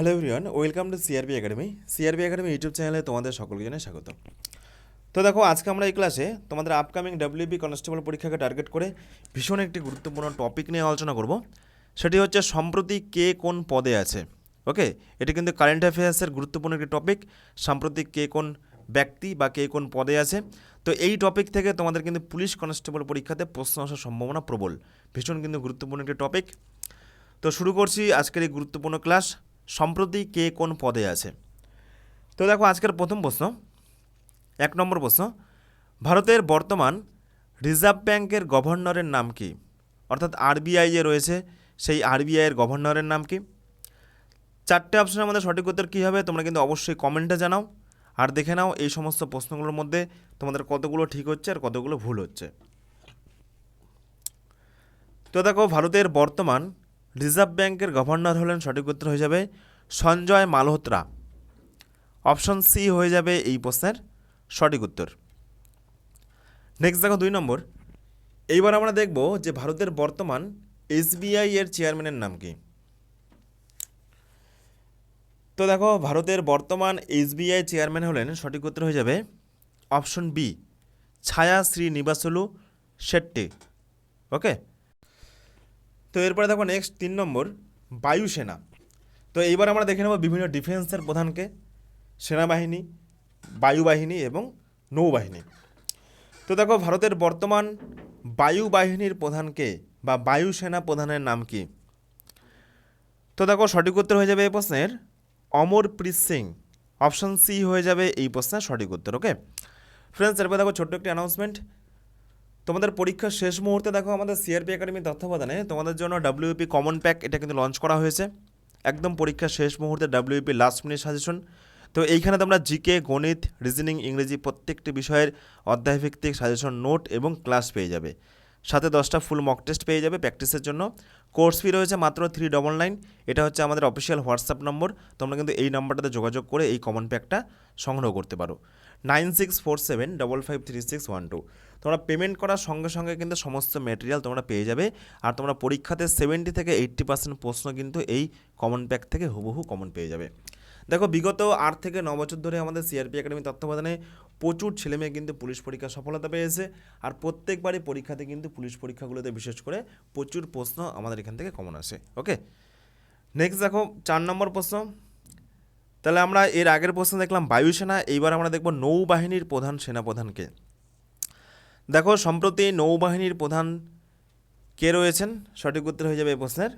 Hello everyone welcome to CRB academy CRB academy YouTube চ্যানেলে তোমাদের সকলকে জানাই স্বাগত। তো দেখো, আজকে আমরা এই ক্লাসে তোমাদের আপকামিং ডাব্লিউবি কনস্টেবল পরীক্ষাকে টার্গেট করে ভীষণ একটি গুরুত্বপূর্ণ টপিক নিয়ে আলোচনা করব। সেটি হচ্ছে সম্প্রতি কে কোন পদে আছে। ওকে এটি কিন্তু কারেন্ট অ্যাফেয়ার্সের গুরুত্বপূর্ণ একটি টপিক সাম্প্রতিক কে কোন ব্যক্তি বা কে কোন পদে আছে। তো এই টপিক থেকে তোমাদের কিন্তু পুলিশ কনস্টেবল পরীক্ষাতে প্রশ্ন আসার সম্ভাবনা প্রবল। ভীষণ কিন্তু গুরুত্বপূর্ণ একটি টপিক তো শুরু করছি আজকের এই গুরুত্বপূর্ণ ক্লাস সম্প্রতি কে কোন পদে আছে। তো দেখো আজকের প্রথম প্রশ্ন, এক নম্বর প্রশ্ন, ভারতের বর্তমান রিজার্ভ ব্যাংকের গভর্নরের নাম কি? অর্থাৎ আরবিআই যে রয়েছে, সেই আরবিআইয়ের গভর্নরের নাম কি? চারটে অপশনের মধ্যে সঠিক উত্তর কী হবে, তোমরা কিন্তু অবশ্যই কমেন্টে জানাও। আর দেখে নাও এই সমস্ত প্রশ্নগুলোর মধ্যে তোমাদের কতগুলো ঠিক হচ্ছে আর কতগুলো ভুল হচ্ছে। তো দেখো ভারতের বর্তমান রিজার্ভ ব্যাংকের গভর্নর হলেন সঠিক উত্তর হয়ে যাবে সঞ্জয় মালহোত্রা। অপশন সি হয়ে যাবে এই প্রশ্নের সঠিক উত্তর। নেক্সট দেখো দুই নম্বর। এইবার আমরা দেখব যে ভারতের বর্তমান এসবিআই এর চেয়ারম্যানের নাম কি। তো দেখো, ভারতের বর্তমান এসবিআই চেয়ারম্যান হলেন সঠিক উত্তর হয়ে যাবে অপশন বি ছায়া শ্রীনিবাসলু শেট্টি। ওকে তো এরপরে দেখো নেক্সট তিন নম্বর বায়ুসেনা তো এইবার আমরা দেখে নেব বিভিন্ন ডিফেন্সের প্রধানকে, সেনাবাহিনী, বায়ুবাহিনী এবং নৌবাহিনী। তো দেখো ভারতের বর্তমান বায়ুবাহিনীর প্রধানকে বা বায়ুসেনা প্রধানের নাম কি? তো দেখো সঠিক উত্তর হয়ে যাবে এই প্রশ্নের। অমরপ্রীত সিং অপশন সি হয়ে যাবে এই প্রশ্নের সঠিক উত্তর ওকে ফ্রেন্ডস এরপর দেখো ছোট্ট একটি অ্যানাউন্সমেন্ট তোমাদের পরীক্ষার শেষ মুহূর্তে দেখো আমাদের সিআরপি একাডেমির তত্ত্বাবধানে তোমাদের জন্য ডাব্লিউপি কমন প্যাক এটা কিন্তু লঞ্চ করা হয়েছে। একদম পরীক্ষার শেষ মুহূর্তে ডাব্লিউপি লাস্ট মিনিট সাজেশন তো এইখানে তোমরা জিকে গণিত রিজনিং ইংরেজি প্রত্যেকটি বিষয়ের অধ্যায়ভিত্তিক সাজেশন নোট এবং ক্লাস পেয়ে যাবে। সাথে দশটা ফুল মক টেস্ট পেয়ে যাবে প্র্যাকটিসের জন্য। কোর্স ফি রয়েছে মাত্র থ্রি ডবল নাইন এটা হচ্ছে আমাদের অফিসিয়াল হোয়াটসঅ্যাপ নম্বর তোমরা কিন্তু এই নাম্বারটাতে যোগাযোগ করে এই কমন প্যাকটা সংগ্রহ করতে পারো। Nine six four seven double five three six one two তোমরা পেমেন্ট করার সঙ্গে সঙ্গে কিন্তু সমস্ত ম্যাটেরিয়াল তোমরা পেয়ে যাবে। আর তোমরা পরীক্ষাতে সেভেন্টি থেকে এইট্টি পার্সেন্ট প্রশ্ন কিন্তু এই কমন প্যাক থেকে হুবহু কমন পেয়ে যাবে। দেখো, বিগত আট থেকে ন বছর ধরে আমাদের সিআরপি একাডেমি তত্ত্বাবধানে প্রচুর ছেলেমেয়ে কিন্তু পুলিশ পরীক্ষা সফলতা পেয়েছে আর প্রত্যেকবারই পরীক্ষাতে কিন্তু পুলিশ পরীক্ষাগুলোতে বিশেষ করে প্রচুর প্রশ্ন আমাদের এখান থেকে কমন আসে ওকে নেক্সট দেখো, চার নম্বর প্রশ্ন। তাহলে আমরা এর আগের প্রশ্ন দেখলাম বায়ুসেনা এইবার আমরা দেখব নৌবাহিনীর প্রধান সেনাপ্রধানকে। দেখো, সম্প্রতি নৌবাহিনীর প্রধান কে রয়েছেন? সঠিক উত্তর হয়ে যাবে এই প্রশ্নের।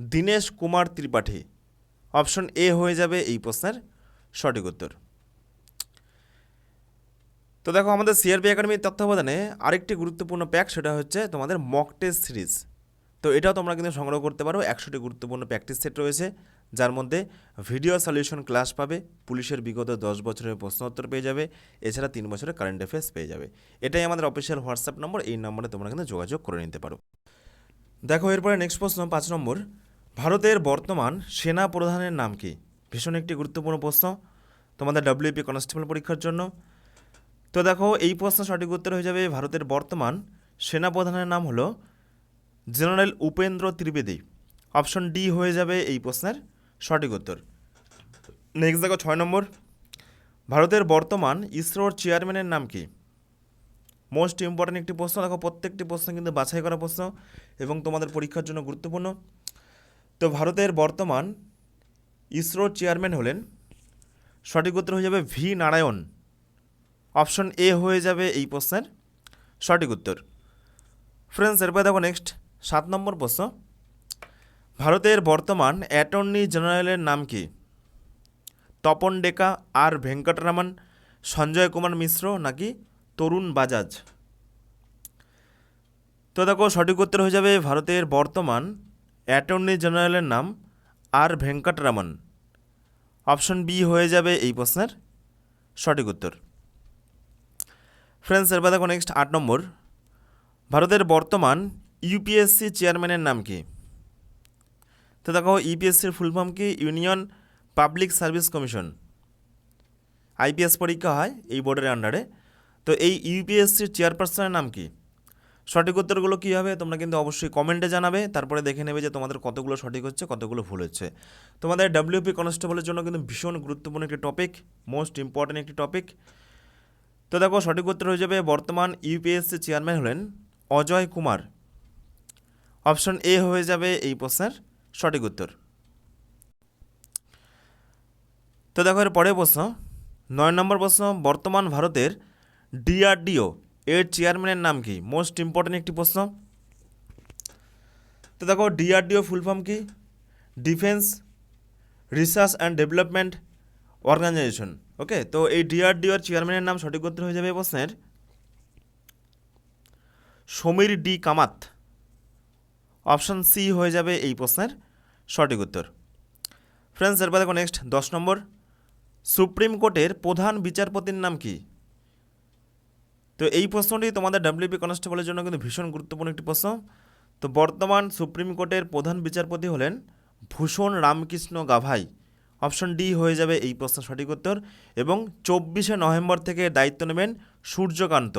দীনেশ কুমার ত্রিপাঠী। অপশন এ হয়ে যাবে এই প্রশ্নের সঠিক উত্তর। তো দেখো আমাদের সিআরপি একাডেমির তত্ত্বাবধানে আরেকটি গুরুত্বপূর্ণ প্যাক সেটা হচ্ছে তোমাদের মক টেস্ট সিরিজ তো এটাও তোমরা কিন্তু সংগ্রহ করতে পারো, একশোটি গুরুত্বপূর্ণ প্র্যাকটিস সেট রয়েছে, যার মধ্যে ভিডিও সলিউশন ক্লাস পাবে, পুলিশের বিগত দশ বছরের প্রশ্নোত্তর পেয়ে যাবে, এছাড়া তিন বছরের কারেন্ট অ্যাফেয়ার্স পেয়ে যাবে। এটাই আমাদের অফিসিয়াল হোয়াটসঅ্যাপ নম্বর এই নম্বরে তোমরা কিন্তু যোগাযোগ করে নিতে পারো। দেখো এরপরে নেক্সট প্রশ্ন, পাঁচ নম্বর। ভারতের বর্তমান সেনা প্রধানের নাম কি? ভীষণ একটি গুরুত্বপূর্ণ প্রশ্ন। তোমাদের ডাব্লিউপি কনস্টেবল পরীক্ষার জন্য। তো দেখো, এই প্রশ্ন সঠিক উত্তর হয়ে যাবে ভারতের বর্তমান সেনা প্রধানের নাম হলো general Upendra Trivedi. Option D হয়ে যাবে এই প্রশ্নের সঠিক উত্তর। নেক্সট দেখো, ছয় নম্বর। ভারতের বর্তমান ইসরোর চেয়ারম্যানের নাম কি? মোস্ট ইম্পর্ট্যান্ট একটি প্রশ্ন। দেখো, প্রত্যেকটি প্রশ্ন কিন্তু বাছাই করা প্রশ্ন এবং তোমাদের পরীক্ষার জন্য গুরুত্বপূর্ণ। তো ভারতের বর্তমান ইসরোর চেয়ারম্যান হলেন। সঠিক উত্তর হয়ে যাবে ভি নারায়ণ। অপশন এ হয়ে যাবে এই প্রশ্নের সঠিক উত্তর। ফ্রেন্ডস এরপরে দেখো নেক্সট সাত নম্বর প্রশ্ন। ভারতের বর্তমান অ্যাটর্নি জেনারেলের নাম কি? তপন ডেকা আর ভেঙ্কটরামন, সঞ্জয় কুমার মিশ্র নাকি তরুণ বাজাজ? তো দেখো সঠিক উত্তর হয়ে যাবে ভারতের বর্তমান অ্যাটর্নি জেনারেলের নাম আর ভেঙ্কটরামন। অপশন বি হয়ে যাবে এই প্রশ্নের সঠিক উত্তর। ফ্রেন্ডস এরপর দেখো নেক্সট আট নম্বর। ভারতের বর্তমান ইউপিএসসি চেয়ারম্যানের নাম কি? তো দেখো ইউপিএসসির ফুল ফর্ম কি? Union public service commission IPS পরীক্ষা হয় এই বোর্ডের আন্ডারে তো এই ইউপিএসসির চেয়ারপারসনের নাম কি? সঠিক উত্তরগুলো কী হবে তোমরা কিন্তু অবশ্যই কমেন্টে জানাবে, তারপরে দেখে নেবে যে তোমাদের কতগুলো সঠিক হচ্ছে, কতগুলো ভুল হচ্ছে। তোমাদের ডাব্লিউপি কনস্টেবলের জন্য কিন্তু ভীষণ গুরুত্বপূর্ণ একটি টপিক মোস্ট ইম্পর্ট্যান্ট একটি টপিক তো দেখো, সঠিক উত্তর হয়ে যাবে বর্তমান ইউপিএসসি চেয়ারম্যান হলেন অজয় কুমার। অপশন এ হয়ে যাবে এই প্রশ্নের সঠিক উত্তর। তো দেখো, এর পরের প্রশ্ন, নয় নম্বর প্রশ্ন, বর্তমান ভারতের ডিআরডিও এর চেয়ারম্যানের নাম কি? মোস্ট ইম্পর্ট্যান্ট একটি প্রশ্ন। তো দেখো ডিআরডিও ফুল ফর্ম কি? Defence research and development organisation okay তো এই ডিআরডিওর চেয়ারম্যানের নাম সঠিক উত্তর হয়ে যাবে প্রশ্নের। Sameer D Kamat. Option C হয়ে যাবে এই প্রশ্নের সঠিক উত্তর। ফ্রেন্ডস এরপর দেখো নেক্সট দশ নম্বর। সুপ্রিম কোর্টের প্রধান বিচারপতির নাম কি? তো এই প্রশ্নটি তোমাদের ডাব্লিউপি কনস্টেবলের জন্য কিন্তু ভীষণ গুরুত্বপূর্ণ একটি প্রশ্ন। তো বর্তমান সুপ্রিম কোর্টের প্রধান বিচারপতি হলেন ভূষণ রামকৃষ্ণ গাভাই। অপশন ডি হয়ে যাবে এই প্রশ্ন সঠিক উত্তর এবং চব্বিশে নভেম্বর থেকে দায়িত্ব নেবেন সূর্যকান্ত।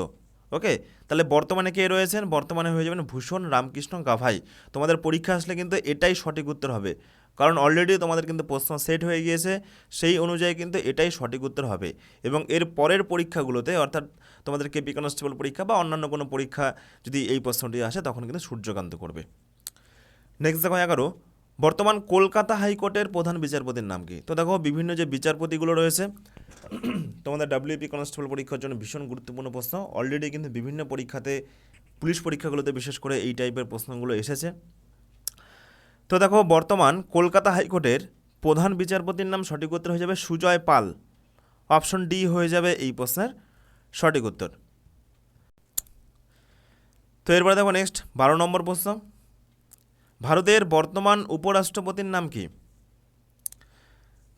ওকে? তাহলে বর্তমানে কে রয়েছেন? বর্তমানে হয়ে যাবেন ভূষণ রামকৃষ্ণ গাভাই। তোমাদের পরীক্ষা আসলে কিন্তু এটাই সঠিক উত্তর হবে। কারণ অলরেডি তোমাদের কিন্তু প্রশ্ন সেট হয়ে গিয়েছে, সেই অনুযায়ী কিন্তু এটাই সঠিক উত্তর হবে। এবং এর পরের পরীক্ষাগুলোতে, অর্থাৎ তোমাদের কেপি কনস্টেবল পরীক্ষা বা অন্যান্য কোনো পরীক্ষা যদি এই প্রশ্নটি আসে, তখন কিন্তু সূর্যকান্ত করবে। নেক্সট দেখো এগারো, বর্তমান কলকাতা হাইকোর্টের প্রধান বিচারপতির নাম কি? তো দেখো, বিভিন্ন যে বিচারপতিগুলো রয়েছে, তোমাদের ডাব্লিউপি কনস্টেবল পরীক্ষার জন্য ভীষণ গুরুত্বপূর্ণ প্রশ্ন। অলরেডি কিন্তু বিভিন্ন পরীক্ষাতে, পুলিশ পরীক্ষাগুলোতে বিশেষ করে এই টাইপের প্রশ্নগুলো এসেছে। তো দেখো, বর্তমান কলকাতা হাইকোর্টের প্রধান বিচারপতির নাম সঠিক উত্তর হয়ে যাবে সুজয় পাল। অপশন ডি হয়ে যাবে এই প্রশ্নের সঠিক উত্তর। তো এরপরে দেখো নেক্সট বারো নম্বর প্রশ্ন। ভারতের বর্তমান উপরাষ্ট্রপতির নাম কি?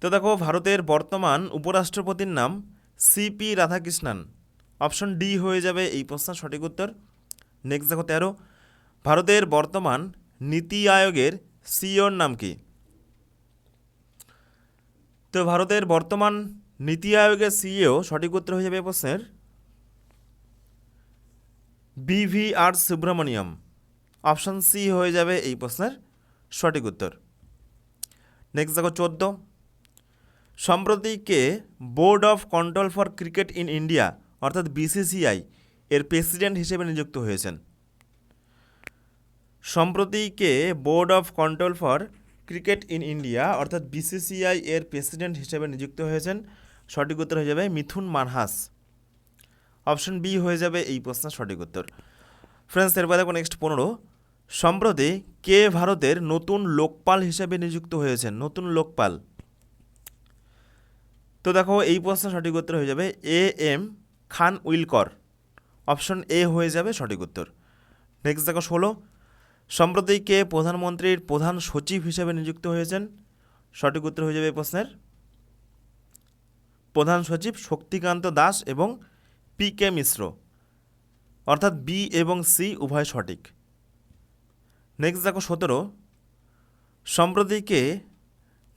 তো দেখো, ভারতের বর্তমান উপরাষ্ট্রপতির নাম সিপি রাধাকৃষ্ণন। অপশন ডি হয়ে যাবে এই প্রশ্নের সঠিক উত্তর। নেক্সট দেখো তেরো। ভারতের বর্তমান নীতি আয়োগের সিইওর নাম কি? তো ভারতের বর্তমান নীতি আয়োগের সিইও সঠিক উত্তর হয়ে যাবে প্রশ্নের। বিভি আর সুব্রমণিয়ম অপশান সি হয়ে যাবে এই প্রশ্নের সঠিক উত্তর। নেক্সট দেখো চোদ্দ। সম্প্রতি কে board of control for cricket in India অর্থাৎ বিসিসিআই এর প্রেসিডেন্ট হিসেবে নিযুক্ত হয়েছেন? সম্প্রতি কে board of control for cricket in India, অর্থাৎ বিসিসিআই এর প্রেসিডেন্ট হিসেবে নিযুক্ত হয়েছেন। সঠিক উত্তর হয়ে যাবে মিথুন মানহাস। অপশন বি হয়ে যাবে এই প্রশ্নের সঠিক উত্তর। ফ্রেন্ডস, এরপর দেখো নেক্সট পনেরো। সম্প্রতি কে ভারতের নতুন লোকপাল হিসেবে নিযুক্ত হয়েছেন? নতুন লোকপাল। তো দেখো, এই প্রশ্ন সঠিক উত্তর হয়ে যাবে A M Khan উইলকর। Option A হয়ে যাবে সঠিক উত্তর। নেক্সট দেখো ষোলো। সম্প্রতি কে প্রধানমন্ত্রীর প্রধান সচিব হিসেবে নিযুক্ত হয়েছেন? সঠিক উত্তর হয়ে যাবে এই প্রশ্নের। প্রধান সচিব শক্তিকান্ত দাস এবং পি কে মিশ্র। অর্থাৎ বি এবং সি উভয় সঠিক। নেক্সট দেখো সতেরো। সম্প্রতি কে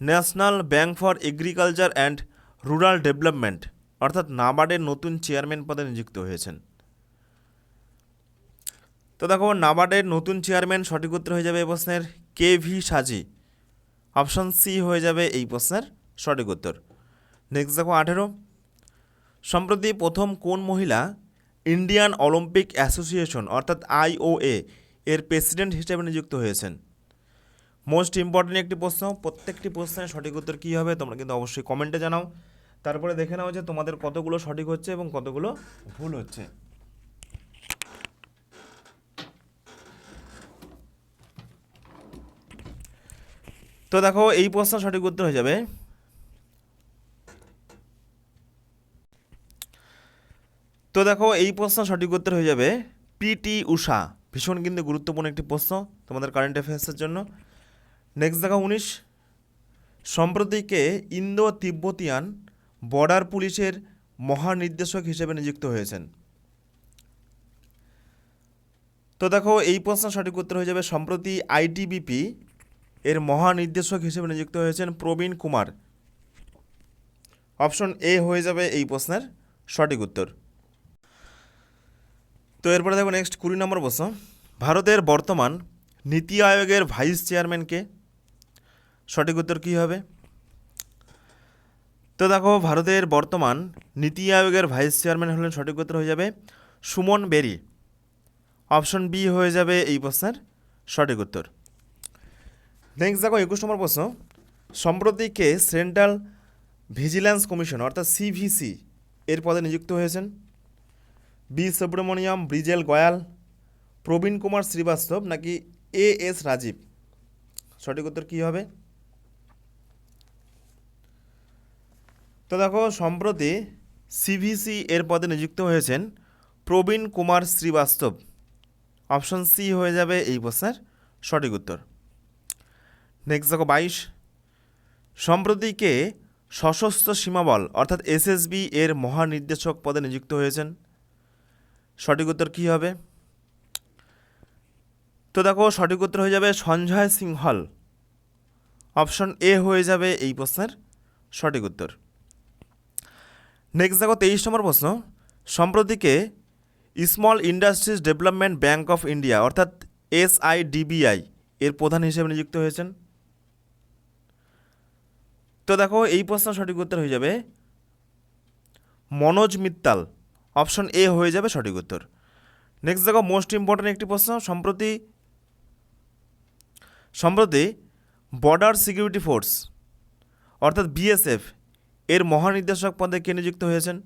national bank for agriculture and rural development, অর্থাৎ নাবার্ডের নতুন চেয়ারম্যান পদে নিযুক্ত হয়েছেন। তো দেখো, নাবার্ডের নতুন চেয়ারম্যান সঠিক উত্তর হয়ে যাবে এই প্রশ্নের। K V Saji? Option C হয়ে যাবে এই প্রশ্নের সঠিক উত্তর। নেক্সট দেখো, আঠেরো। সম্প্রতি প্রথম কোন মহিলা ইন্ডিয়ান অলিম্পিক অ্যাসোসিয়েশন অর্থাৎ আইওএ এর প্রেসিডেন্ট হিসেবে নিযুক্ত হয়েছেন? মোস্ট ইম্পর্টেন্ট একটি প্রশ্ন, প্রত্যেকটি প্রশ্নের সঠিক উত্তর কী হবে তোমরা কিন্তু অবশ্যই কমেন্টে জানাও। তারপরে দেখে নাও যে তোমাদের কতগুলো সঠিক হচ্ছে এবং কতগুলো ভুল হচ্ছে। তো দেখো, এই প্রশ্ন সঠিক উত্তর হয়ে যাবে। তো দেখো, এই প্রশ্ন সঠিক উত্তর হয়ে যাবে পিটি উষা। ভীষণ কিন্তু গুরুত্বপূর্ণ একটি প্রশ্ন তোমাদের কারেন্ট অ্যাফেয়ার্সের জন্য। নেক্সট দেখো, উনিশ। সম্প্রতিকে ইন্দো তিব্বতিয়ান বর্ডার পুলিশের মহানির্দেশক হিসেবে নিযুক্ত হয়েছেন। তো দেখো, এই প্রশ্ন সঠিক উত্তর হয়ে যাবে সম্প্রতি আইটিবিপি এর মহানির্দেশক হিসেবে নিযুক্ত হয়েছেন প্রবীণ কুমার। অপশন এ হয়ে যাবে এই প্রশ্নের সঠিক উত্তর। তো এরপরে দেখো নেক্সট কুড়ি নম্বর প্রশ্ন। ভারতের বর্তমান নীতি আয়োগের ভাইস চেয়ারম্যানকে সঠিক উত্তর কী হবে? তো দেখো, ভারতের বর্তমান নীতি আয়োগের ভাইস চেয়ারম্যান হলেন সঠিক উত্তর হয়ে যাবে সুমন বেরি। অপশন বি হয়ে যাবে এই প্রশ্নের সঠিক উত্তর। নেক্সট দেখো একুশ নম্বর প্রশ্ন সম্প্রতি কে সেন্ট্রাল ভিজিল্যান্স কমিশন অর্থাৎ সিভিসি এর পদে নিযুক্ত হয়েছেন। বি সুব্রমণিয়াম ব্রিজেল গয়াল প্রবীণ কুমার শ্রীবাস্তব নাকি এ এস রাজীব সঠিক উত্তর কী হবে? তো দেখো, সম্প্রতি সিভিসি এর পদে নিযুক্ত হয়েছেন প্রবীণ কুমার শ্রীবাস্তব অপশন সি হয়ে যাবে এই প্রশ্নের সঠিক উত্তর। নেক্সট দেখো বাইশ। সম্প্রতিকে সশস্ত্র সীমাবল অর্থাৎ এসএসবি এর মহানির্দেশক পদে নিযুক্ত হয়েছেন। সঠিক উত্তর কী হবে? তো দেখো, সঠিক উত্তর হয়ে যাবে সঞ্জয় সিংহল অপশন এ হয়ে যাবে এই প্রশ্নের সঠিক উত্তর। নেক্সট দেখো, তেইশ নম্বর প্রশ্ন। সম্প্রতিকে small industries development bank of India, অর্থাৎ এসআইডিবিআই এর প্রধান হিসেবে নিযুক্ত হয়েছেন। তো দেখো, এই প্রশ্ন সঠিক উত্তর হয়ে যাবে। মনোজ মিত্তাল অপশন এ হয়ে যাবে সঠিক উত্তর। নেক্সট দেখো মোস্ট ইম্পর্ট্যান্ট একটি প্রশ্ন, সম্প্রতি সম্প্রতি বর্ডার সিকিউরিটি ফোর্স অর্থাৎ বিএসএফ এর মহানির্দেশক পদে কে নিযুক্ত হয়েছেন?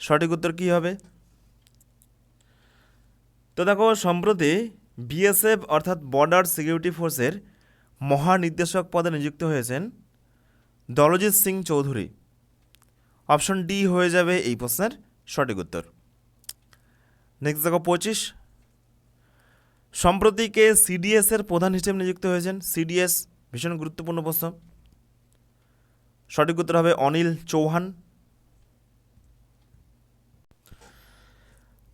সঠিক উত্তর কী হবে? তো দেখো, সম্প্রতি বিএসএফ অর্থাৎ বর্ডার সিকিউরিটি ফোর্সের মহানির্দেশক পদে নিযুক্ত হয়েছেন দলজিৎ সিং চৌধুরী। অপশন ডি হয়ে যাবে এই প্রশ্নের সঠিক উত্তর। নেক্সট দেখো পঁচিশ। সম্প্রতি কে সিডিএস এর প্রধান হিসেবে নিযুক্ত হয়েছেন? সিডিএস ভীষণ গুরুত্বপূর্ণ প্রশ্ন। সঠিক উত্তর হবে অনিল চৌহান।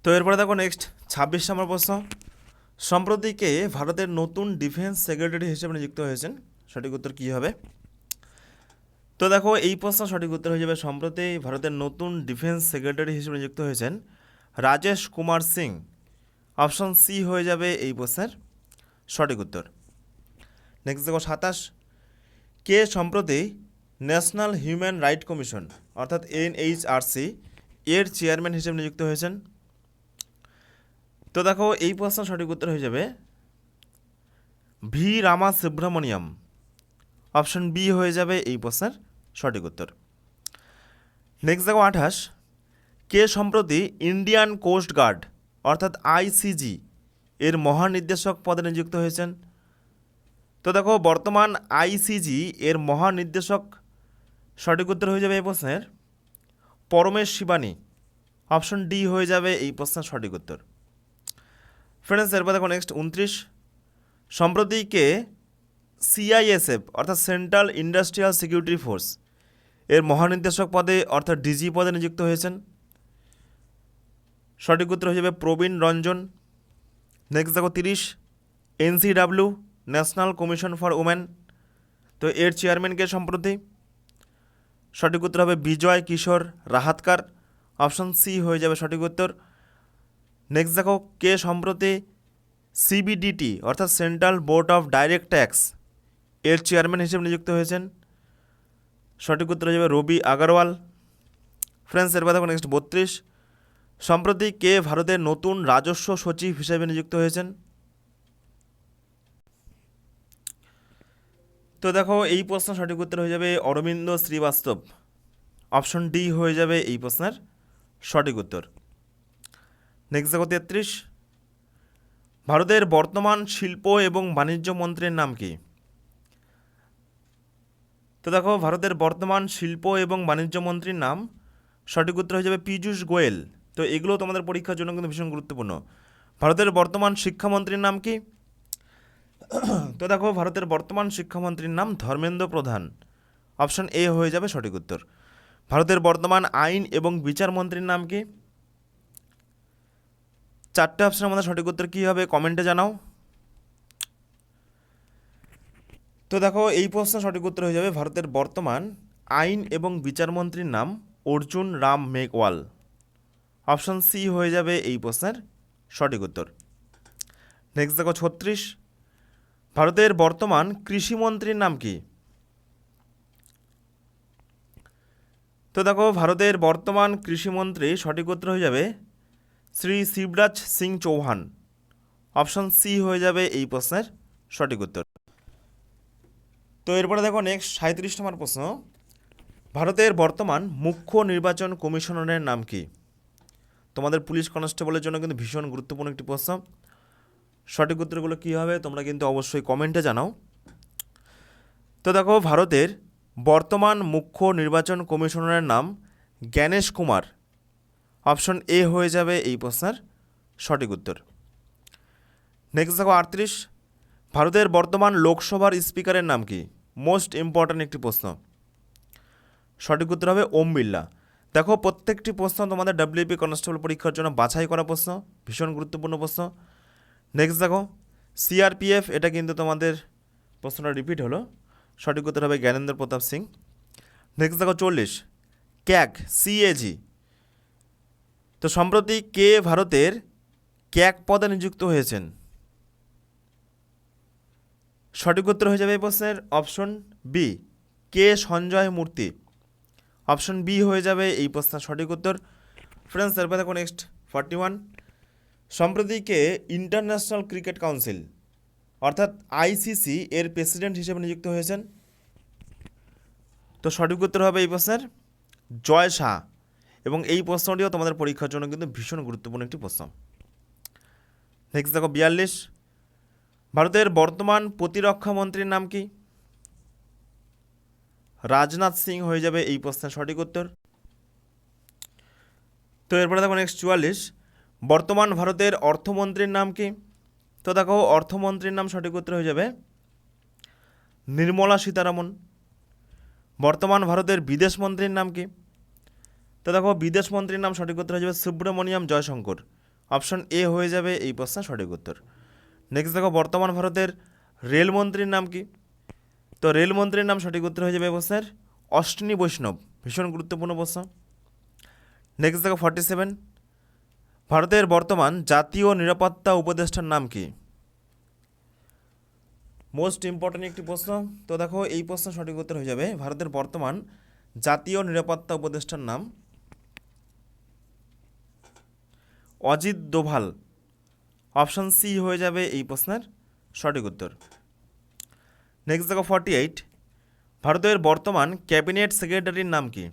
তো এরপরে দেখো নেক্সট ছাব্বিশ নম্বর প্রশ্ন। সম্প্রতি কে ভারতের নতুন ডিফেন্স সেক্রেটারি হিসেবে নিযুক্ত হয়েছেন? সঠিক উত্তর কী হবে? তো দেখো, এই প্রশ্ন সঠিক উত্তর হয়ে যাবে সম্প্রতি ভারতের নতুন ডিফেন্স সেক্রেটারি হিসেবে নিযুক্ত হয়েছেন রাজেশ কুমার সিং। অপশন সি হয়ে যাবে এই প্রশ্নের সঠিক উত্তর। নেক্সট দেখো, সাতাশ। কে সম্প্রতি ন্যাশনাল হিউম্যান রাইট কমিশন, অর্থাৎ এনএইচআরসি, এর চেয়ারম্যান হিসেবে নিযুক্ত হয়েছেন? তো দেখো, এই প্রশ্ন সঠিক উত্তর হয়ে যাবে V Rama Subramaniam. Option B হয়ে যাবে এই প্রশ্নের সঠিক উত্তর। নেক্সট দেখো আঠাশ। কে সম্প্রতি ইন্ডিয়ান কোস্ট গার্ড, অর্থাৎ আইসিজি এর মহানির্দেশক পদে নিযুক্ত হয়েছেন? তো দেখো, বর্তমান আইসিজি এর মহানির্দেশক সঠিক উত্তর হয়ে যাবে এই প্রশ্নের। পরমেশ শিবানী, অপশন ডি হয়ে যাবে এই প্রশ্নের সঠিক উত্তর। ফ্রেন্ডস এরপর দেখো নেক্সট উনত্রিশ। সম্প্রতি কে সিআইএসএফ অর্থাৎ সেন্ট্রাল ইন্ডাস্ট্রিয়াল সিকিউরিটি ফোর্স এর মহানির্দেশক পদে, অর্থাৎ ডিজি পদে নিযুক্ত হয়েছেন। সঠিক উত্তর হয়ে যাবে প্রবীণ রঞ্জন। নেক্সট দেখো তিরিশ NCW national commission for women তো এর চেয়ারম্যানকে সম্প্রতি? সঠিক উত্তর হবে বিজয় কিশোর রাহাতকার। অপশন সি হয়ে যাবে সঠিক উত্তর। নেক্সট দেখো কে সম্প্রতি? সিবিডিটি অর্থাৎ central board of direct tax এর চেয়ারম্যান হিসেবে নিযুক্ত হয়েছেন। সঠিক উত্তর হয়ে যাবে রবি আগরওয়াল। ফ্রেন্ডস এরপর দেখো নেক্সট বত্রিশ। সম্প্রতি কে ভারতের নতুন রাজস্ব সচিব হিসেবে নিযুক্ত হয়েছেন? তো দেখো, এই প্রশ্ন সঠিক উত্তর হয়ে যাবে অরবিন্দ শ্রীবাস্তব। অপশন ডি হয়ে যাবে এই প্রশ্নের সঠিক উত্তর। নেক্সট দেখো তেত্রিশ। ভারতের বর্তমান শিল্প এবং বাণিজ্য মন্ত্রীর নাম কি? তো দেখো, ভারতের বর্তমান শিল্প এবং বাণিজ্য মন্ত্রীর নাম সঠিক উত্তর হয়ে যাবে পীযূষ গোয়েল। তো এগুলো তোমাদের পরীক্ষার জন্য কিন্তু ভীষণ গুরুত্বপূর্ণ। ভারতের বর্তমান শিক্ষামন্ত্রীর নাম কি? তো দেখো, ভারতের বর্তমান শিক্ষামন্ত্রীর নাম ধর্মেন্দ্র প্রধান। অপশন এ হয়ে যাবে সঠিক উত্তর। ভারতের বর্তমান আইন এবং বিচার মন্ত্রীর নাম কি? চারটে অপশনের আমাদের সঠিক উত্তর কী হবে? কমেন্টে জানাও। তো দেখো, এই প্রশ্ন সঠিক উত্তর হয়ে যাবে ভারতের বর্তমান আইন এবং বিচারমন্ত্রীর নাম অর্জুন রাম মেঘওয়াল। অপশন সি হয়ে যাবে এই প্রশ্নের সঠিক উত্তর। নেক্সট দেখো, ছত্রিশ। ভারতের বর্তমান কৃষিমন্ত্রীর নাম কি? তো দেখো, ভারতের বর্তমান কৃষিমন্ত্রী সঠিক উত্তর হয়ে যাবে শ্রী শিবরাজ সিং চৌহান। অপশন সি হয়ে যাবে এই প্রশ্নের সঠিক উত্তর। তো এরপরে দেখো নেক্সট সাঁত্রিশ নম্বর প্রশ্ন। ভারতের বর্তমান মুখ্য নির্বাচন কমিশনারের নাম কি? তোমাদের পুলিশ কনস্টেবলের জন্য কিন্তু ভীষণ গুরুত্বপূর্ণ একটি প্রশ্ন। সঠিক উত্তরগুলো কী হবে তোমরা কিন্তু অবশ্যই কমেন্টে জানাও। তো দেখো, ভারতের বর্তমান মুখ্য নির্বাচন কমিশনারের নাম জ্ঞানেশ কুমার। অপশন এ হয়ে যাবে এই প্রশ্নের সঠিক উত্তর। নেক্সট দেখো আটত্রিশ। ভারতের বর্তমান লোকসভার স্পিকারের নাম কি? মোস্ট ইম্পর্ট্যান্ট একটি প্রশ্ন। সঠিক উত্তর হবে ওম বিড়লা। দেখো, প্রত্যেকটি প্রশ্ন তোমাদের ডাব্লিউপি কনস্টেবল পরীক্ষার জন্য বাছাই করা প্রশ্ন, ভীষণ গুরুত্বপূর্ণ প্রশ্ন। নেক্সট দেখো সিআরপিএফ এটা কিন্তু তোমাদের প্রশ্নটা রিপিট হলো। সঠিক উত্তর হবে জ্ঞানেন্দ্র প্রতাপ সিং। নেক্সট দেখো, চল্লিশ ক্যাক সিএজি তো সম্প্রতি কে ভারতের ক্যাক পদে নিযুক্ত হয়েছেন? সঠিক উত্তর হয়ে যাবে এই প্রশ্নের অপশন বি কে সঞ্জয় মূর্তি? অপশন বি হয়ে যাবে এই প্রশ্নের সঠিক উত্তর। ফ্রেন্ডস এরপর দেখো নেক্সট ফর্টি ওয়ান সম্প্রতি কে ইন্টারন্যাশনাল ক্রিকেট কাউন্সিল অর্থাৎ আইসিসি এর প্রেসিডেন্ট হিসেবে নিযুক্ত হয়েছেন? তো সঠিক উত্তর হবে এই প্রশ্নের জয় শাহ। এবং এই প্রশ্নটিও তোমাদের পরীক্ষার জন্য কিন্তু ভীষণ গুরুত্বপূর্ণ একটি প্রশ্ন। নেক্সট দেখো, বিয়াল্লিশ। ভারতের বর্তমান প্রতিরক্ষা মন্ত্রীর নাম কি? রাজনাথ সিং হয়ে যাবে এই প্রশ্নের সঠিক উত্তর। তো এরপরে দেখো নেক্সট চুয়াল্লিশ। বর্তমান ভারতের অর্থমন্ত্রীর নাম কি? তো দেখো, অর্থমন্ত্রীর নাম সঠিক উত্তর হয়ে যাবে নির্মলা সীতারামন। বর্তমান ভারতের বিদেশ মন্ত্রীর নাম কি? তো দেখো, বিদেশ মন্ত্রীর নাম সঠিক উত্তর হয়ে যাবে সুব্রমণিয়াম জয়শঙ্কর। অপশন এ হয়ে যাবে এই প্রশ্নের সঠিক উত্তর। নেক্সট দেখো, বর্তমান ভারতের রেলমন্ত্রীর নাম কি? তো রেলমন্ত্রীর নাম সঠিক উত্তর হয়ে যাবে প্রশ্নের অশ্বিনী বৈষ্ণব, ভীষণ গুরুত্বপূর্ণ প্রশ্ন। নেক্সট দেখো ফর্টি সেভেন ভারতের বর্তমান জাতীয় নিরাপত্তা উপদেষ্টার নাম কি? মোস্ট ইম্পর্ট্যান্ট একটি প্রশ্ন। তো দেখো, এই প্রশ্ন সঠিক উত্তর হয়ে যাবে ভারতের বর্তমান জাতীয় নিরাপত্তা উপদেষ্টার নাম অজিত দোভাল। অপশন সি হয়ে যাবে এই প্রশ্নের সঠিক উত্তর। নেক্সট দেখো ফর্টি এইট ভারতের বর্তমান ক্যাবিনেট সেক্রেটারির নাম কি?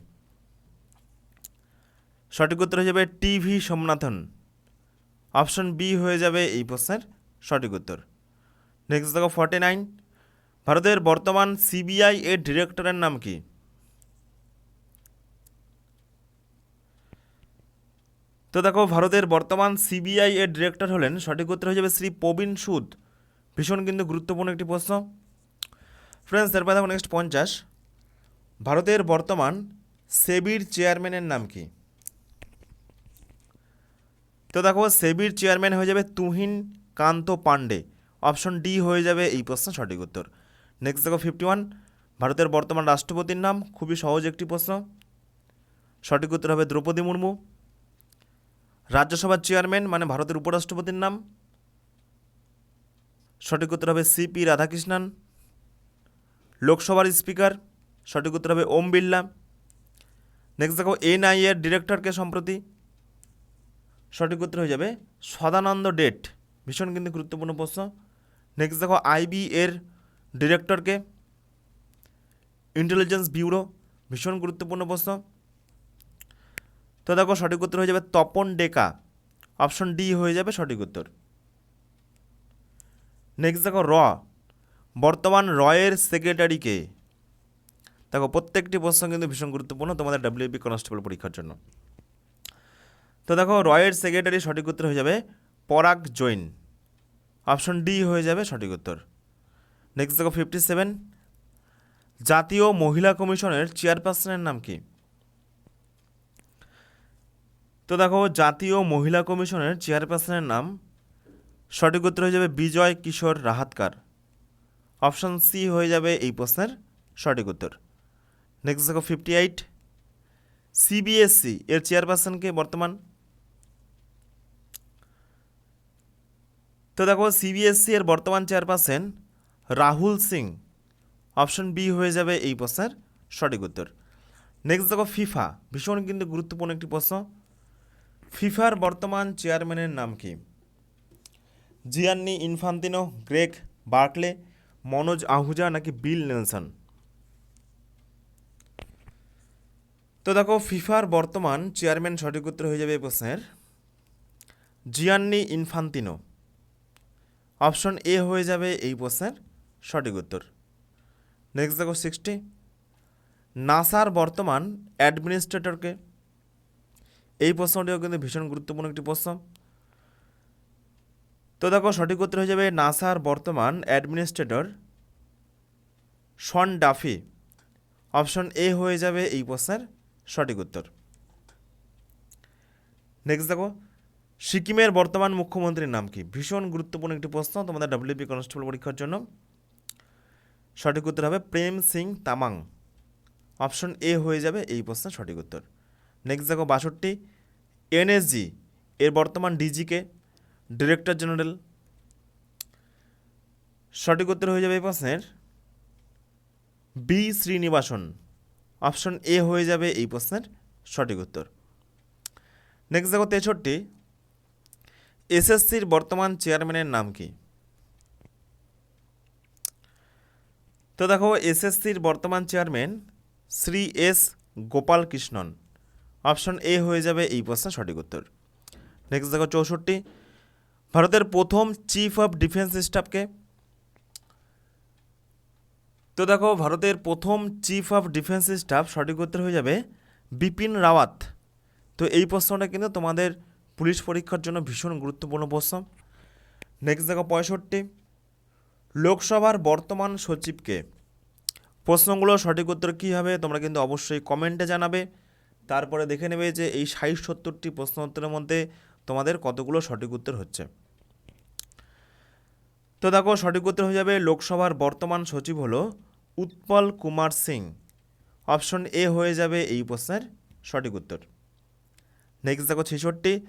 সঠিক উত্তর হয়ে যাবে টিভি সোমনাথন। অপশন বি হয়ে যাবে এই প্রশ্নের সঠিক উত্তর। নেক্সট দেখো ফর্টি নাইন ভারতের বর্তমান সিবিআই এর ডিরেক্টরের নাম কি? তো দেখো, ভারতের বর্তমান সিবিআই এর ডিরেক্টর হলেন সঠিক উত্তর হয়ে যাবে শ্রী প্রবীণ সুদ। ভীষণ কিন্তু গুরুত্বপূর্ণ একটি প্রশ্ন। ফ্রেন্ডস এরপর দেখো নেক্সট পঞ্চাশ। ভারতের বর্তমান সেবির চেয়ারম্যানের নাম কি? তো দেখো, সেবির চেয়ারম্যান হয়ে যাবে তুহিন কান্ত পান্ডে অপশন ডি হয়ে যাবে এই প্রশ্ন সঠিক উত্তর। নেক্সট দেখো ফিফটি ওয়ান ভারতের বর্তমান রাষ্ট্রপতির নাম, খুবই সহজ একটি প্রশ্ন। সঠিক উত্তর হবে দ্রৌপদী মুর্মু। রাজ্যসভার চেয়ারম্যান মানে ভারতের উপরাষ্ট্রপতির নাম। সঠিক উত্তর হবে সিপি রাধাকৃষ্ণন। লোকসভার স্পিকার, সঠিক উত্তর হবে ওম বিড়লা। নেক্সট দেখো, এনআই এর ডিরেক্টরকে সম্প্রতি? সঠিক উত্তর হয়ে যাবে সদানন্দ ডেট। ভীষণ কিন্তু গুরুত্বপূর্ণ প্রশ্ন। নেক্সট দেখো, আইবি এর ডিরেক্টরকে ইন্টেলিজেন্স ব্যুরো ভীষণ গুরুত্বপূর্ণ প্রশ্ন। তো দেখো সঠিক উত্তর হয়ে যাবে তপন ডেকা। অপশন ডি হয়ে যাবে সঠিক উত্তর। নেক্সট দেখো র। বর্তমান রয়ের সেক্রেটারিকে দেখো প্রত্যেকটি প্রশ্ন কিন্তু ভীষণ গুরুত্বপূর্ণ তোমাদের ডাব্লিউপি কনস্টেবল পরীক্ষার জন্য। তো দেখো রয়ের সেক্রেটারি সঠিক উত্তর হয়ে যাবে পরাগ জৈন। অপশন ডি হয়ে যাবে সঠিক উত্তর। নেক্সট দেখো ফিফটি সেভেন জাতীয় মহিলা কমিশনের চেয়ারপারসনের নাম কি? তো দেখো, জাতীয় মহিলা কমিশনের চেয়ারপারসনের নাম সঠিক উত্তর হয়ে যাবে বিজয় কিশোর রাহাতকার। অপশন সি হয়ে যাবে এই প্রশ্নের সঠিক উত্তর। নেক্সট দেখো ফিফটি এইট সিবিএসসি এর চেয়ারপারসনকে বর্তমান? তো দেখো সিবিএসসি এর বর্তমান chairperson Rahul Singh. Option B হয়ে যাবে এই প্রশ্নের সঠিক উত্তর। নেক্সট দেখো, ফিফা। ভীষণ কিন্তু গুরুত্বপূর্ণ একটি প্রশ্ন। ফিফার বর্তমান চেয়ারম্যানের নাম কি? Gianni Infantino, Greg Barclay, Manoj Ahuja নাকি বিল নেলসন? তো দেখো, ফিফার বর্তমান চেয়ারম্যান সঠিক উত্তর হয়ে যাবে প্রশ্নের। Gianni Infantino. অপশন এ হয়ে যাবে এই প্রশ্নের সঠিক উত্তর। নেক্সট দেখো সিক্সটি নাসার বর্তমান অ্যাডমিনিস্ট্রেটরকে এই প্রশ্নটিও কিন্তু ভীষণ গুরুত্বপূর্ণ একটি প্রশ্ন। তো দেখো, সঠিক উত্তর হয়ে যাবে নাসার বর্তমান administrator Sean Duffy. Option A হয়ে যাবে এই প্রশ্নের সঠিক উত্তর। নেক্সট দেখো, সিকিমের বর্তমান মুখ্যমন্ত্রীর নাম কি? ভীষণ গুরুত্বপূর্ণ একটি প্রশ্ন তোমাদের ডাব্লিউপি কনস্টেবল পরীক্ষার জন্য। সঠিক উত্তর হবে প্রেম সিং তামাং। অপশন এ হয়ে যাবে এই প্রশ্নের সঠিক উত্তর। নেক্সট দেখো বাষট্টি, এনএসজি, এর বর্তমান ডিজিকে, ডিরেক্টর জেনারেল। সঠিক উত্তর হয়ে যাবে এই প্রশ্নের। বি শ্রীনিবাসন। অপশন এ হয়ে যাবে এই প্রশ্নের সঠিক উত্তর। নেক্সট দেখো তেষট্টি, এসএসসির বর্তমান চেয়ারম্যানের নাম কি? তো দেখো এসএসসির বর্তমান chairman Shri S Gopalakrishnan option A হয়ে যাবে এই প্রশ্নের সঠিক উত্তর। নেক্সট দেখো চৌষট্টি। ভারতের প্রথম চিফ অফ ডিফেন্স স্টাফকে তো দেখো ভারতের প্রথম চিফ অফ ডিফেন্স স্টাফ সঠিক উত্তর হয়ে যাবে বিপিন রাওয়াত। তো এই প্রশ্নটা কিন্তু তোমাদের পুলিশ পরীক্ষার জন্য ভীষণ গুরুত্বপূর্ণ প্রশ্ন। নেক্সট দেখো পঁয়ষট্টি। লোকসভার বর্তমান সচিবকে। প্রশ্নগুলো সঠিক উত্তর কী হবে তোমরা কিন্তু অবশ্যই কমেন্টে জানাবে। তারপরে দেখে নেবে যে এই ষাট সত্তরটি প্রশ্ন উত্তরের মধ্যে তোমাদের কতগুলো সঠিক উত্তর হচ্ছে। তো দেখো, সঠিক উত্তর হয়ে যাবে লোকসভার বর্তমান সচিব হলো উৎপল কুমার সিং। অপশন এ হয়ে যাবে এই প্রশ্নের সঠিক উত্তর। নেক্সট দেখো, ছেষট্টি।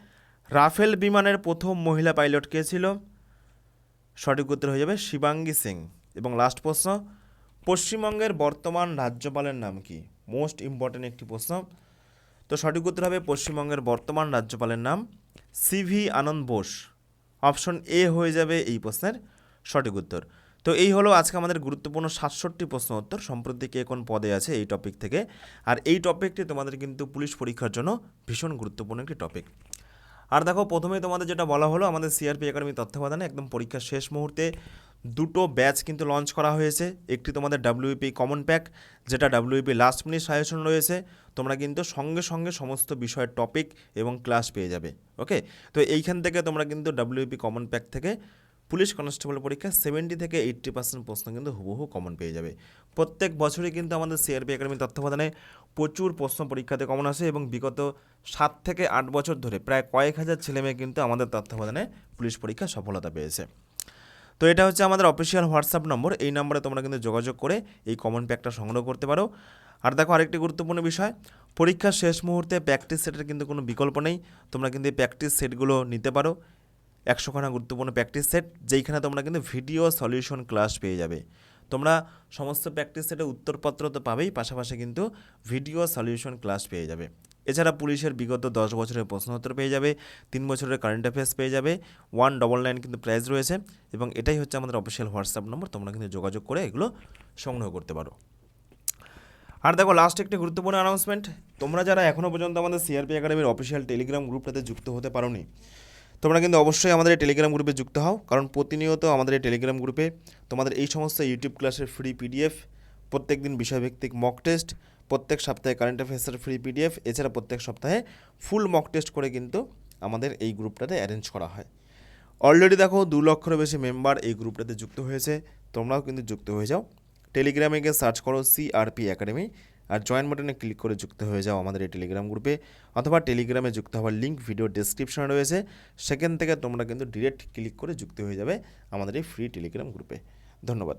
রাফেল বিমানের প্রথম মহিলা পাইলট কে ছিল? সঠিক উত্তর হয়ে যাবে শিবাঙ্গী সিং। এবং লাস্ট প্রশ্ন, পশ্চিমবঙ্গের বর্তমান রাজ্যপালের নাম কি? মোস্ট ইম্পর্ট্যান্ট একটি প্রশ্ন। তো সঠিক উত্তর হবে পশ্চিমবঙ্গের বর্তমান রাজ্যপালের নাম CV Ananda Bose. Option A হয়ে যাবে এই প্রশ্নের সঠিক উত্তর। তো এই হলো আজকে আমাদের গুরুত্বপূর্ণ সাতষট্টি প্রশ্ন উত্তর। সম্প্রতি কে কোন পদে আছে এই টপিক থেকে। আর এই টপিকটি তোমাদের কিন্তু পুলিশ পরীক্ষার জন্য ভীষণ গুরুত্বপূর্ণ একটি টপিক আর দেখো, প্রথমেই তোমাদের যেটা বলা হলো, আমাদের সিআরপি একাডেমি তত্ত্বাবধানে একদম পরীক্ষার শেষ মুহূর্তে দুটো ব্যাচ কিন্তু লঞ্চ করা হয়েছে। একটি তোমাদের ডাব্লিউপি কমন প্যাক যেটা ডাব্লিউপি লাস্ট মিনিট সাজেশন রয়েছে। তোমরা কিন্তু সঙ্গে সঙ্গে সমস্ত বিষয়ের টপিক এবং ক্লাস পেয়ে যাবে ওকে তো এইখান থেকে তোমরা কিন্তু ডাব্লিউপি কমন প্যাক থেকে পুলিশ কনস্টেবল পরীক্ষা সেভেন্টি থেকে এইট্টি পার্সেন্ট প্রশ্ন কিন্তু হুবহু কমন পেয়ে যাবে। প্রত্যেক বছরই কিন্তু আমাদের সিআরপি একাডেমির তত্ত্বাবধানে প্রচুর প্রশ্ন পরীক্ষাতে কমন আসে এবং বিগত সাত থেকে আট বছর ধরে প্রায় কয়েক হাজার ছেলেমেয়ে কিন্তু আমাদের তত্ত্বাবধানে পুলিশ পরীক্ষা সফলতা পেয়েছে। তো এটা হচ্ছে আমাদের অফিসিয়াল হোয়াটসঅ্যাপ নম্বর। এই নম্বরে তোমরা কিন্তু যোগাযোগ করে এই কমন প্যাকটা সংগ্রহ করতে পারো। আর দেখো আরেকটি গুরুত্বপূর্ণ বিষয়, পরীক্ষার শেষ মুহূর্তে প্র্যাকটিস সেটের কিন্তু কোনো বিকল্প নেই। তোমরা কিন্তু এই প্র্যাকটিস সেটগুলো নিতে পারো। একশোখানা গুরুত্বপূর্ণ প্র্যাকটিস সেট যেইখানে তোমরা কিন্তু ভিডিও সলিউশন ক্লাস পেয়ে যাবে। তোমরা সমস্ত প্র্যাকটিস সেটের উত্তরপত্র তো পাবেই, পাশাপাশি কিন্তু ভিডিও সলিউশন ক্লাস পেয়ে যাবে। এছাড়া পুলিশের বিগত দশ বছরের প্রশ্নোত্তর পেয়ে যাবে, তিন বছরের কারেন্ট অ্যাফেয়ার্স পেয়ে যাবে ওয়ান ডবল নাইন কিন্তু প্রাইজ রয়েছে, এবং এটাই হচ্ছে আমাদের অফিসিয়াল হোয়াটসঅ্যাপ নম্বর তোমরা কিন্তু যোগাযোগ করে এগুলো সংগ্রহ করতে পারো। আর দেখো লাস্ট একটি গুরুত্বপূর্ণ অ্যানাউন্সমেন্ট তোমরা যারা এখনও পর্যন্ত আমাদের সিআরপি একাডেমির অফিসিয়াল টেলিগ্রাম গ্রুপটাতে যুক্ত হতে পারোনি তোমরা কিন্তু অবশ্যই আমাদের টেলিগ্রাম গ্রুপে যুক্ত হও, কারণ প্রতিনিয়ত আমাদের এই টেলিগ্রাম গ্রুপে তোমাদের এই সমস্ত ইউটিউব ক্লাসের ফ্রি পিডিএফ প্রত্যেক দিন বিষয়ভিত্তিক মক টেস্ট প্রত্যেক সপ্তাহে কারেন্ট অ্যাফেয়ার্সের ফ্রি পিডিএফ এছাড়া প্রত্যেক সপ্তাহে ফুল মক টেস্ট করে কিন্তু আমাদের এই গ্রুপটাতে অ্যারেঞ্জ করা হয়। অলরেডি দেখো দু লক্ষেরও বেশি মেম্বার এই গ্রুপটাতে যুক্ত হয়েছে, তোমরাও কিন্তু যুক্ত হয়ে যাও। টেলিগ্রামে গিয়ে সার্চ করো সিআরপি একাডেমি আর জয়েন বাটনে ক্লিক করে যুক্ত হয়ে যাও আমাদের এই টেলিগ্রাম গ্রুপে অথবা টেলিগ্রামে যুক্ত হওয়ার লিঙ্ক ভিডিও ডিসক্রিপশনে রয়েছে। সেখান থেকে তোমরা কিন্তু ডিরেক্ট ক্লিক করে যুক্ত হয়ে যাবে আমাদের এই ফ্রি টেলিগ্রাম গ্রুপে ধন্যবাদ।